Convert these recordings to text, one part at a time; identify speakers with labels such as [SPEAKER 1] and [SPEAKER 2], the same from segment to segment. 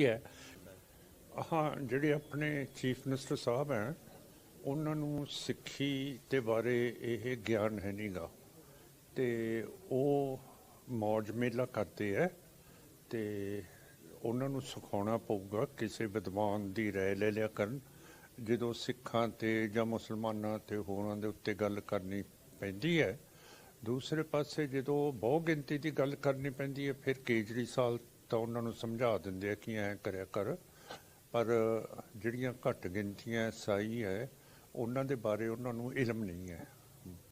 [SPEAKER 1] ਹੈ। ਹਾਂ ਜਿਹੜੇ ਆਪਣੇ ਚੀਫ ਮਿਨਿਸਟਰ ਸਾਹਿਬ ਹੈ, ਉਹਨਾਂ ਨੂੰ ਸਿੱਖੀ ਦੇ ਬਾਰੇ ਇਹ ਗਿਆਨ ਹੈ ਨਹੀਂਗਾ ਤੇ ਉਹ ਮੌਜ ਮੇਲਾ ਕਰਦੇ ਹੈ ਤੇ ਉਹਨਾਂ ਨੂੰ ਸਿਖਾਉਣਾ ਪਊਗਾ, ਕਿਸੇ ਵਿਦਵਾਨ ਦੀ ਰਾਏ ਲੈ ਲਿਆ ਕਰਨ। ਜਦੋਂ ਸਿੱਖਾਂ ਤੇ ਜਾਂ ਮੁਸਲਮਾਨਾਂ ਤੇ ਹੋਰਾਂ ਦੇ ਉੱਤੇ ਗੱਲ ਕਰਨੀ ਪੈਂਦੀ ਹੈ, ਦੂਸਰੇ ਪਾਸੇ ਜਦੋਂ ਬਹੁ ਗਿਣਤੀ ਦੀ ਗੱਲ ਕਰਨੀ ਪੈਂਦੀ ਹੈ, ਫਿਰ ਕੇਜਰੀ ਸਾਹਿਬ ਤਾਂ ਉਹਨਾਂ ਨੂੰ ਸਮਝਾ ਦਿੰਦੇ ਆ ਕਿ ਐਂ ਕਰਿਆ ਕਰ। ਪਰ ਜਿਹੜੀਆਂ ਘੱਟ ਗਿਣਤੀਆਂ ਸਾਈ ਹੈ, ਉਹਨਾਂ ਦੇ ਬਾਰੇ ਉਹਨਾਂ ਨੂੰ ਇਲਮ ਨਹੀਂ ਹੈ।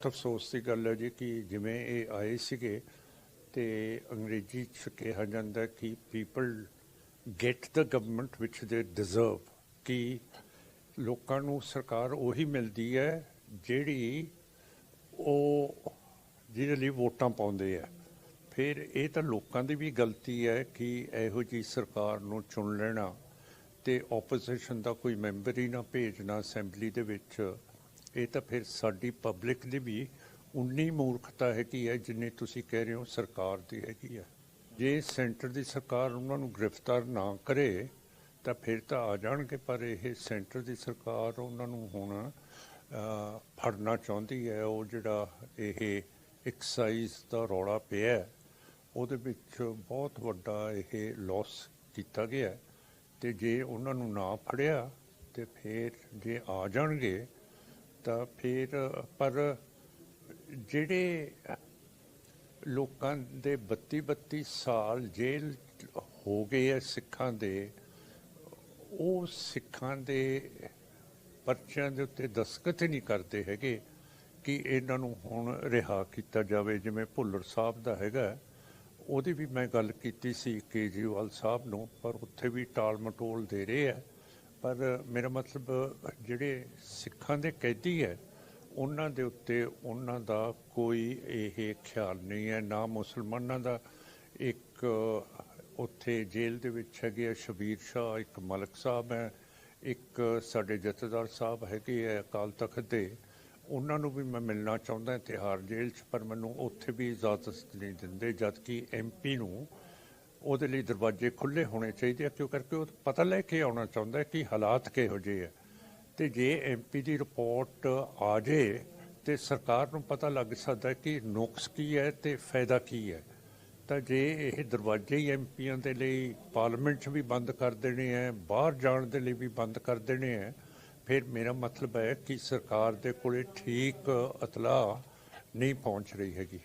[SPEAKER 1] ਅਫਸੋਸ ਦੀ ਗੱਲ ਹੈ ਜੀ ਕਿ ਜਿਵੇਂ ਇਹ ਆਏ ਸੀਗੇ ਤੇ ਅੰਗਰੇਜ਼ੀ ਚ ਕਿਹਾ ਜਾਂਦਾ ਕਿ people get the government which they deserve ਕਿ ਲੋਕਾਂ ਨੂੰ ਸਰਕਾਰ ਉਹੀ ਮਿਲਦੀ ਹੈ ਜਿਹੜੀ ਉਹ ਜਿਹਦੇ ਲਈ ਵੋਟਾਂ ਪਾਉਂਦੇ ਆ। ਫਿਰ ਇਹ ਤਾਂ ਲੋਕਾਂ ਦੀ ਵੀ ਗਲਤੀ ਹੈ ਕਿ ਇਹੋ ਜੀ ਸਰਕਾਰ ਨੂੰ ਚੁਣ ਲੈਣਾ ਤੇ ਆਪੋਜੀਸ਼ਨ ਦਾ ਕੋਈ ਮੈਂਬਰ ਹੀ ਨਾ ਭੇਜਣਾ ਅਸੈਂਬਲੀ ਦੇ ਵਿੱਚ, ਇਹ ਤਾਂ ਫਿਰ ਸਾਡੀ ਪਬਲਿਕ ਦੀ ਵੀ ਉਨੀ ਮੂਰਖਤਾ ਹੈਗੀ ਹੈ ਜਿੰਨੀ ਤੁਸੀਂ ਕਹਿ ਰਹੇ ਹੋ ਸਰਕਾਰ ਦੀ ਹੈਗੀ ਹੈ। ਜੇ ਸੈਂਟਰ ਦੀ ਸਰਕਾਰ ਉਹਨਾਂ ਨੂੰ ਗ੍ਰਿਫਤਾਰ ਨਾ ਕਰੇ, ਤਾਂ ਫਿਰ ਤਾਂ ਆ ਜਾਣਗੇ, ਪਰ ਇਹ ਸੈਂਟਰ ਦੀ ਸਰਕਾਰ ਉਹਨਾਂ ਨੂੰ ਹੁਣ ਫੜਨਾ ਚਾਹੁੰਦੀ ਹੈ। ਉਹ ਜਿਹੜਾ ਇਹ ਐਕਸਾਈਜ਼ ਦਾ ਰੌਲਾ ਪਿਆ ਉਹਦੇ ਵਿੱਚ ਬਹੁਤ ਵੱਡਾ ਇਹ ਲਾਸ ਕੀਤਾ ਗਿਆ ਹੈ। ਤੇ ਜੇ ਉਹਨਾਂ ਨੂੰ ਨਾ ਫੜਿਆ ਤੇ ਫਿਰ ਜੇ ਆ ਜਾਣਗੇ, ਤਾਂ ਫਿਰ, ਪਰ ਜਿਹੜੇ ਲੋਕਾਂ ਦੇ 32 32 ਸਾਲ ਜੇਲ੍ਹ ਹੋ ਗਏ ਐ ਸਿੱਖਾਂ ਦੇ, ਉਹ ਸਿੱਖਾਂ ਦੇ ਪਰਚਿਆਂ ਦੇ ਉੱਤੇ ਦਸਖਤ ਹੀ ਨਹੀਂ ਕਰਦੇ ਹੈਗੇ ਕਿ ਇਹਨਾਂ ਨੂੰ ਹੁਣ ਰਿਹਾ ਕੀਤਾ ਜਾਵੇ, ਜਿਵੇਂ ਭੁੱਲਰ ਸਾਹਿਬ ਦਾ ਹੈਗਾ ਉਹਦੀ ਵੀ ਮੈਂ ਗੱਲ ਕੀਤੀ ਸੀ ਕੇਜਰੀਵਾਲ ਸਾਹਿਬ ਨੂੰ, ਪਰ ਉੱਥੇ ਵੀ ਟਾਲ ਮਟੋਲ ਦੇ ਰਹੇ ਆ। ਪਰ ਮੇਰਾ ਮਤਲਬ, ਜਿਹੜੇ ਸਿੱਖਾਂ ਦੇ ਕੈਦੀ ਹੈ, ਉਹਨਾਂ ਦੇ ਉੱਤੇ ਉਹਨਾਂ ਦਾ ਕੋਈ ਇਹ ਖਿਆਲ ਨਹੀਂ ਹੈ। ਨਾ ਮੁਸਲਮਾਨਾਂ ਦਾ ਇੱਕ, ਉੱਥੇ ਜੇਲ੍ਹ ਦੇ ਵਿੱਚ ਹੈਗੇ ਆ ਸ਼ਬੀਰ ਸ਼ਾਹ, ਇੱਕ ਮਲਕ ਸਾਹਿਬ ਹੈ, ਇੱਕ ਸਾਡੇ ਜਥੇਦਾਰ ਸਾਹਿਬ ਹੈਗੇ ਆ ਅਕਾਲ ਤਖਤ ਦੇ। ਉਹਨਾਂ ਨੂੰ ਵੀ ਮੈਂ ਮਿਲਣਾ ਚਾਹੁੰਦਾ ਤਿਹਾੜ ਜੇਲ੍ਹ 'ਚ, ਪਰ ਮੈਨੂੰ ਉੱਥੇ ਵੀ ਇਜਾਜ਼ਤ ਨਹੀਂ ਦਿੰਦੇ, ਜਦਕਿ ਐਮਪੀ ਨੂੰ ਉਹਦੇ ਲਈ ਦਰਵਾਜ਼ੇ ਖੁੱਲੇ ਹੋਣੇ ਚਾਹੀਦੇ ਆ ਕਿਉਂ ਕਰਕੇ ਉਹ ਪਤਾ ਲੈ ਕੇ ਆਉਣਾ ਚਾਹੁੰਦਾ ਕਿ ਹਾਲਾਤ ਕਿਹੋ ਜਿਹੇ ਆ। ਤੇ ਜੇ ਐਮਪੀ ਦੀ ਰਿਪੋਰਟ ਆ ਜੇ, ਤੇ ਸਰਕਾਰ ਨੂੰ ਪਤਾ ਲੱਗ ਸਕਦਾ ਕਿ ਨੁਕਸ ਕੀ ਹੈ ਤੇ ਫਾਇਦਾ ਕੀ ਹੈ। ਤਾਂ ਜੇ ਇਹ ਦਰਵਾਜ਼ੇ ਹੀ ਐਮਪੀਆਂ ਦੇ ਲਈ ਪਾਰਲੀਮੈਂਟ 'ਚ ਵੀ ਬੰਦ ਕਰ ਦੇਣੇ ਹੈ ਬਾਹਰ ਜਾਣ ਦੇ ਲਈ ਵੀ ਬੰਦ ਕਰ ਦੇਣੇ ਹੈ ਫਿਰ ਮੇਰਾ ਮਤਲਬ ਹੈ ਕਿ ਸਰਕਾਰ ਦੇ ਕੋਲੇ ਠੀਕ ਇਤਲਾਹ ਨਹੀਂ ਪਹੁੰਚ ਰਹੀ ਹੈਗੀ।